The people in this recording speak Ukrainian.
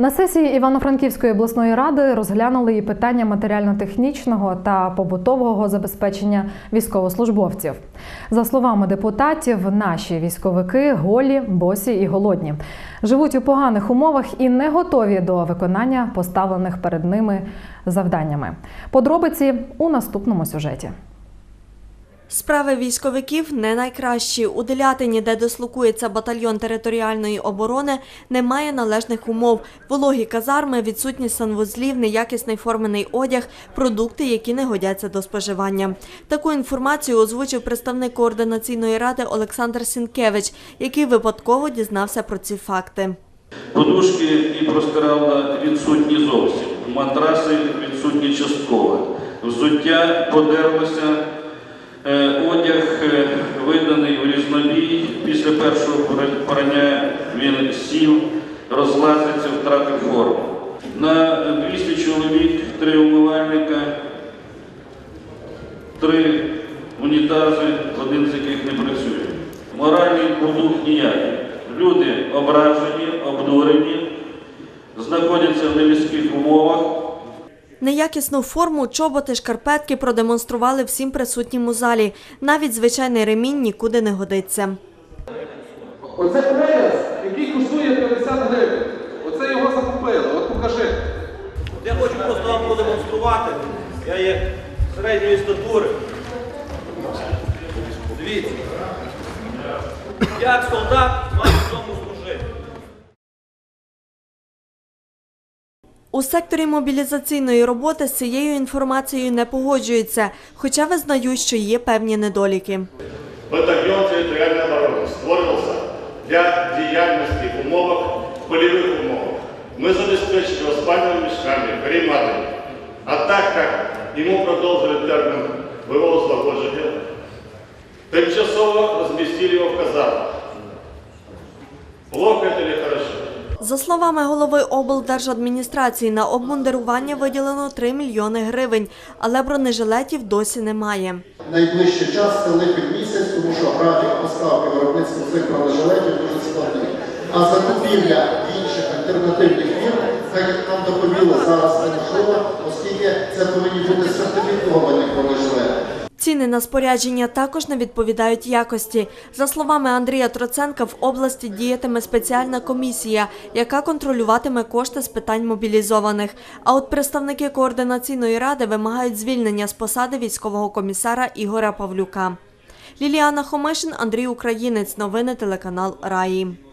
На сесії Івано-Франківської обласної ради розглянули і питання матеріально-технічного та побутового забезпечення військовослужбовців. За словами депутатів, наші військовики голі, босі і голодні, живуть у поганих умовах і не готові до виконання поставлених перед ними завданнями. Подробиці у наступному сюжеті. Справи військовиків не найкращі. У Делятині, де дислокується батальйон територіальної оборони, немає належних умов. Вологі казарми, відсутність санвузлів, неякісний формений одяг, продукти, які не годяться до споживання. Таку інформацію озвучив представник координаційної ради Олександр Сінкевич, який випадково дізнався про ці факти. Подушки і простирала відсутні зовсім. Матраси відсутні частково. Взуття подерлося. Е, Одяг е, виданий в різнобій. Після першого порання він сів, розлазиться, втратив форму. На 200 чоловік, три умивальника, три унітази, один з яких не працює. Моральний продукт ніякий. Люди ображені, обдурені, знаходяться в нелюдських умовах. Неякісну форму, чоботи, шкарпетки продемонстрували всім присутнім у залі. Навіть звичайний ремінь нікуди не годиться. Оце пояс, який коштує 50 гривень. Оце його закупили. От покажи. Я хочу просто вам продемонструвати. Я є середньої статури. Дивіться. Як солдат має в цьому служити. У секторі мобілізаційної роботи з цією інформацією не погоджуються, хоча визнають, що є певні недоліки. Батальйон територіальної оборони створювався для діяльності в умовах, польових умовах. Ми забезпечили спальними мішками, каріматами. А так як йому продовжили термін бойового злагодження, тимчасово розмістили його в казармах. Хорошо? За словами голови облдержадміністрації, на обмундирування виділено 3 мільйони гривень, але бронежилетів досі немає. найближчий час це липень місяць, тому що графік поставки виробництва цих бронежилетів дуже складний. А закупівля інших альтернативних фірм, так як нам доповіли зараз неможливо, оскільки це повинні бути сертифіковані бронежилети. Ціни на спорядження також не відповідають якості. За словами Андрія Троценка, в області діятиме спеціальна комісія, яка контролюватиме кошти з питань мобілізованих. А от представники координаційної ради вимагають звільнення з посади військового комісара Ігоря Павлюка. Ліліана Хомишин, Андрій Українець. Новини телеканал Раї.